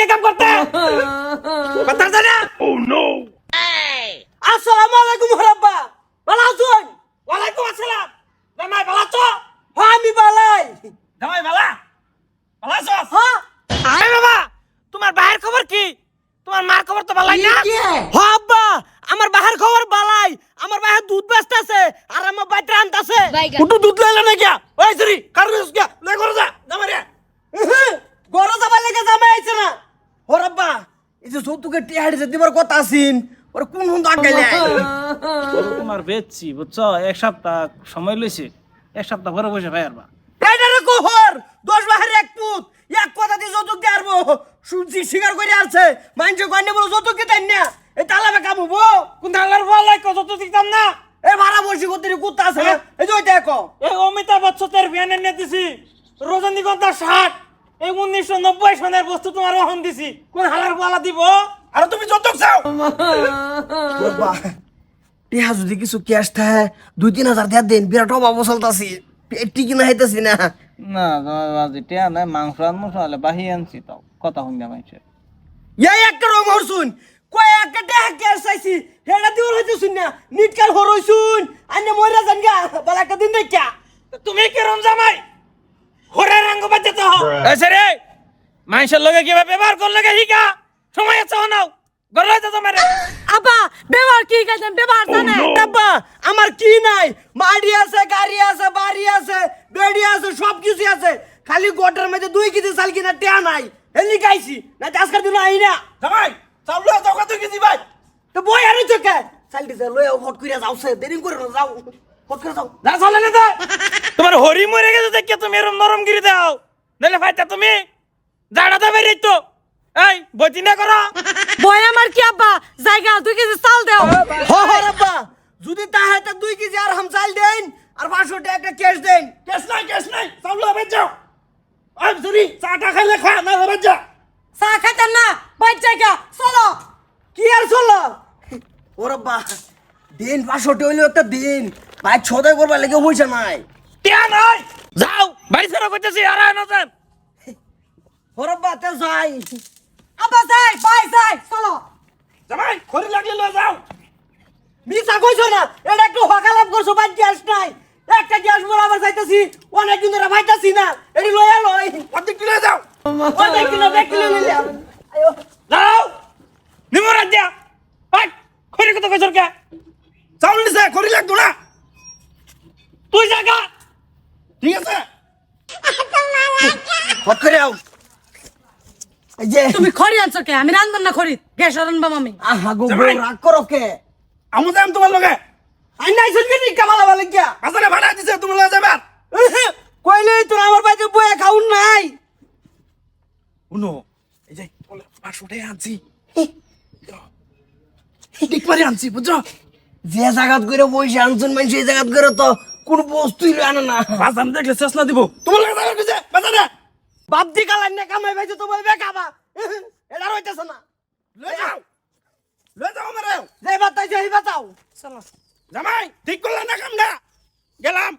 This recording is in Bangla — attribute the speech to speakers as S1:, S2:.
S1: লাগে কাম করতে? কথা জানা
S2: আসসালামু আলাইকুম হরাব্বা। ভালো আছেন?
S1: ওয়ালাইকুম আসসালাম। জামাই ভালো আছো?
S2: হ্যাঁ আমি বালাই
S1: জামাই ভালা? ভালো আছো?
S2: হ্যাঁ।
S1: আরে বাবা তোমার বাহের খবর কি? তোমার মার খবর তো ভালাই না?
S2: হ্যাঁ আব্বা আমার বাহার খবর বালাই আমার বাহার দুধ বেচতেছে আর আমার বাইতে আনতাছে।
S1: উঠু দুধ লইলে না কিয়া ওই সরি কারণ কিয়া লে করে যা। জামাই রে
S2: গরো যাবার লেগে জামাই আইছে না হরাব্বা যৌতুকে যে দিবার কথা আছিন ওর কোন হুন আগাইলে?
S3: তোমার বেচছি বুঝছ? এক সপ্তাহ সময় লইছে এক সপ্তাহ পরে বসে ভাই আরবা
S2: এইটারে কোহর! দশ বাহার এক পুত। এক কথা দিয়ে যৌতুক দিয়ে আরবো শুনছি স্বীকার করে আসছে মাইনছে কন্যা বলো যৌতুক কে তাই না? এই তালাবে কামুবো
S1: কোন আল্লাহর ওয়ালাই কত তো দিতাম না?
S2: এই ভাড়া বসি করতে কুত্তা আছে এই যে দেখো
S1: এই অমিতাভ বচ্চনের বিয়ানে নিয়ে দিছি। রজনীগন্ধা ষাট এই উনিশশো নব্বই সনের বস্তু তোমার ওহন দিছি। কোন হালার ওয়ালা দিব? আর তুমি যতক চাও।
S2: টিহা যদি কিছু ক্যাশ থাকে দুই তিন হাজার দিয়ে দেন বিরাট অভাব চলতাছি। পেটি কিনা হাইতাছি না।
S3: না তোমার বাজি টিয়া নাই মাংস আনব হলে বাহি আনছি তাও কথা শুনতে পাইছে
S2: এই একটা রং হরছুন কয় একটা টিহা ক্যাশ চাইছি হেডা দিওর হইতে শুন না। নিটকার হরইছুন আন্নে মইরা জান গা বলা একটা দিন দেখা
S1: তুমি কেরম জামাই হরে রঙ্গ বাজে তো। এসে রে মানুষের লগে কীভাবে ব্যবহার করলে হিকা সময় আছে নাও। গরলে তো তোমার।
S4: আব্বা ব্যবহার কি গেছেন ব্যবহার জানে?
S2: আব্বা আমার কি নাই? মাড়ি আছে গাড়ি আছে বাড়ি আছে বেড়ি আছে সব কিছু আছে। খালি গোটার মধ্যে দুই কেজি চাল কিনা টেয়া নাই। এলি গাইছি না আজকাল দিন আই না।
S1: জামাই চাউল তো কত কেজি ভাই?
S2: তো বই আরে তো কে? চাল দিছে লয়ে হট কইরা যাও সে দেরি করে না যাও। হট করে যাও।
S1: যা চলে না তো। তোমার হরি মরে গেছে দেখে তুমি এরম নরম গিরি দাও? নাহলে ভাইটা তুমি। জাড়া দেবে রে তো এই বইতি না করো।
S4: বয় আমার কি আব্বা? জায়গা দুই কেজি চাল দেও।
S2: হ হ রাব্বা যদি তা হয় তা দুই কেজি আর হাম চাল দেন। আর পাঁচশো টাকা একটা ক্যাশ দেন।
S1: কেস নাই কেস নাই। চাউল হবে যাও। আই সরি চাটা খাইলে খা না হবে যা।
S4: চা খাইতেন না। বাইর জায়গা চলো।
S2: কি আর চলো? ও রাব্বা দিন পাঁচশো টাকা হইলেও একটা দিন। ভাই ছদাই করবার লেগে পয়সা নাই।
S1: টিয়া নাই যাও বাড়ি ফেরো করতেছি আর না যান
S2: ও রাব্বা তে যাই।
S4: আব্বা যাই বাই যাই চলো।
S1: জামাই খড়ি লাগলে লয়ে যাও।
S2: মিছা কইছো না এটা একটু হকালাপ করছ বাদ গ্যাস নাই। একটা গ্যাস মোর আবার চাইতেছি অনেক দিন ধরে ভাইতাছি না। এটি লয়া লই
S1: অর্ধেক তুলে যাও।
S2: অনেক দিন ব্যাগ কিনে নিলাম আয়ো
S1: যাও নিমো রাজ্যা হাই খড়ি কত কইছর কে চাউল নিছে খড়ি তুই জায়গা ঠিক আছে?
S2: করে আও। যে
S4: তুমি খড়ি আনছো কে? আমি রান্ধন না খড়ি? গ্যাস রান্ধবাম আমি।
S2: আহা গো গো রাগ করো কে?
S1: আমু যাম তোমার লগে।
S2: আই নাই শুনবি নি? কামালা বালে গিয়া
S1: আসারে ভাড়া দিছে তোমার লগে যাবে।
S2: কইলে তোর আমার বাইতে বয়ে খাউন নাই।
S1: উনো এই যে বলে পাঁচশো টাকা আনছি। ঠিক মারি আনছি বুঝছ?
S2: যে জায়গাত করে বইছে আনছেন মানুষ এই জায়গাত করে তো কোন বস্তুই আনে না।
S1: বাজার দেখলে শেষ না দিব। তোমার লাগে জায়গা কিছে বাজারে
S2: বাপ দি কালাই না কামাই পাইছে তো বলবে খাবা এটা রইতেছে না।
S1: লই যাও। লই যাও আমারে।
S2: যাই বাতাই যাই বাতাও। চলো
S1: জামাই ঠিক করলে না কামটা? গেলাম।